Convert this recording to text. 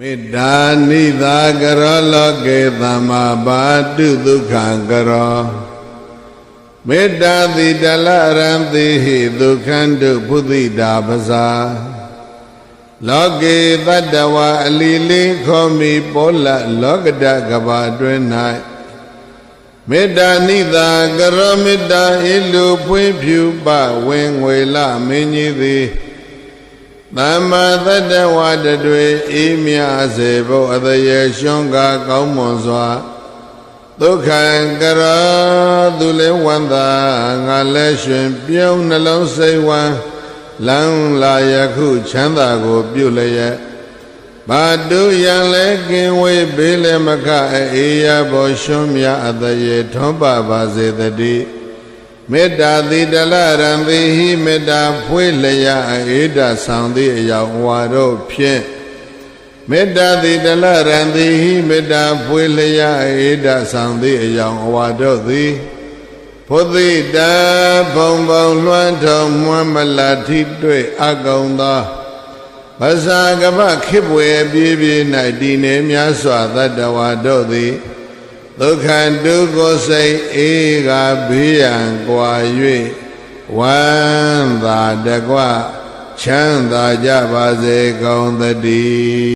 မေတ္တာနိသာကရောလောကေသမ္မာဘာတုဒုက္ခံကရောမေတ္တာတိတလရံတိဟိဒုက္ခန္တုဘုဒ္ဓိတာပဇာလောကေတတ္တဝါအလီလေးခောမိပောလလောကတကဘာတွင်၌မေတ္တာနိသာကရောမေတ္တာဣလူဖွင့်ဖြူပဝင်းငွေလမင်းကြီးသည် သမ္မာသတ္တဝါတတွေအေးမြစေဖို့အတရေရှွန်ကားကောင်းမွန်စွာဒုက္ခံကရာသူလည်းဝန္တာငါလည်းရှင်ပြုံးနှလုံးစိတ်ဝမ်းလမ်းလာယခုချမ်းသာကိုပြုလျက်ဘာတုယံလည်းကင်ဝေးဘေးလည်းမခအေးရဘောရှွန်မြအတရေထွန်းပပါစေတည်း မေတ္တာတိတလရံတိဟိမေတ္တာဖွေးလျာအေဒဆောင်သည့်အယောင်ဝါတို့ဖြင့်မေတ္တာတိတလရံတိဟိမေတ္တာဖွေးလျာအေဒဆောင်သည့်အယောင်ဝါတို့သည်ဘုသိတဘုံဘုံလွှမ်းထုံမွမ်းမလထိတွေ့အကုံသောပဇာကပခိပွေပြေးပြေး၌တည်နေများစွာတတ္တဝါတို့သည် ဒုက္ခဒုက္ခစိတ်အေးကဘေးရန်ကွာ၍ဝမ်းသာတကွချမ်းသာကြပါစေကုန်သတည်း